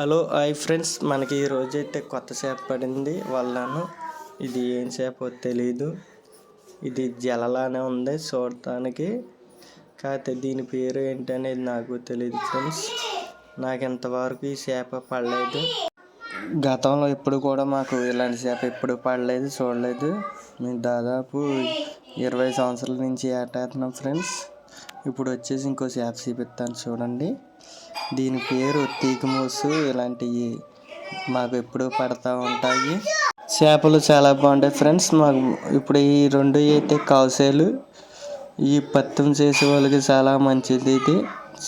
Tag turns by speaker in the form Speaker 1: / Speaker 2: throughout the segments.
Speaker 1: Hello hi friends. మనకి ఈ రోజు అయితే కొత్త చేప పడింది. వాళ్ళను ఇది ఏం చేప తెలియదు ఇది జలలానే ఉంది చూడటానికి. కాకపోతే దీని పేరు ఏంటనేది నాకు తెలియదు ఫ్రెండ్స్. నాకు ఇంతవరకు ఈ చేప పడలేదు. గతంలో ఎప్పుడు కూడా మాకు ఇలాంటి చేప ఎప్పుడు పడలేదు చూడలేదు. మేము దాదాపు ఇరవై సంవత్సరాల నుంచి ఏటేస్తున్నాం ఫ్రెండ్స్. ఇప్పుడు వచ్చేసి ఇంకో చేప చూపిస్తాను చూడండి. దీని పేరు తీగమూసు. ఇలాంటివి మాకు ఎప్పుడు పడతా ఉంటాయి. చేపలు చాలా బాగుంటాయి ఫ్రెండ్స్. మాకు ఇప్పుడు ఈ రెండు అయితే కావుసేలు ఈ పత్తం చేసే వాళ్ళకి చాలా మంచిది ఇది.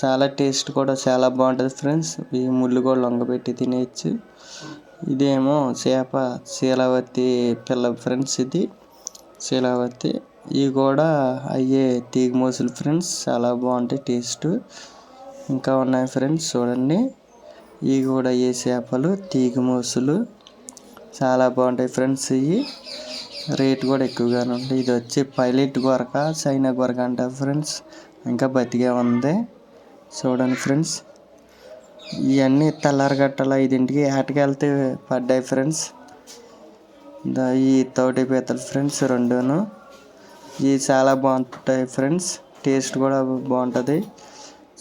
Speaker 1: చాలా టేస్ట్ కూడా చాలా బాగుంటుంది ఫ్రెండ్స్. ఈ ముళ్ళు కూడా లొంగబెట్టి తినేయచ్చు. ఇదేమో చేప శీలావతి పిల్ల ఫ్రెండ్స్ ఇది. శీలావతి. ఇవి కూడా అయ్యే తీగ మోసులు ఫ్రెండ్స్. చాలా బాగుంటాయి టేస్ట్. ఇంకా ఉన్నాయి ఫ్రెండ్స్ చూడండి. ఇవి కూడా అయ్యే చేపలు తీగ మోసులు. చాలా బాగుంటాయి ఫ్రెండ్స్ ఇవి. రేట్ కూడా ఎక్కువగానే ఉంటాయి ఇది వచ్చి పైలట్ గొరక చైనా గొరక అంటారు ఫ్రెండ్స్. ఇంకా బతికే ఉంది. చూడండి ఫ్రెండ్స్. ఇవన్నీ తెల్లారగట్టల ఐదింటికి ఆటకి వెళ్తే పడ్డాయి ఫ్రెండ్స్. ఈ తోటి పీతలు ఫ్రెండ్స్ రెండును. ఇవి చాలా బాగుంటాయి ఫ్రెండ్స్. టేస్ట్ కూడా బాగుంటుంది.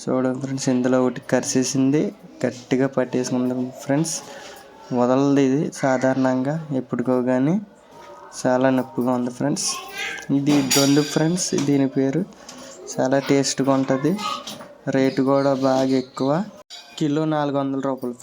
Speaker 1: చూడండి ఫ్రెండ్స్ ఇందులో ఒకటి కరిసేసింది. గట్టిగా పట్టేసుకుంది ఫ్రెండ్స్. వదలదు ఇది సాధారణంగా ఎప్పుడుకో కానీ చాలా నొప్పిగా ఉంది ఫ్రెండ్స్. ఇది దొందు ఫ్రెండ్స్ దీని పేరు. చాలా టేస్ట్గా ఉంటుంది. రేటు కూడా బాగా ఎక్కువ. కిలో నాలుగు వందల రూపాయలు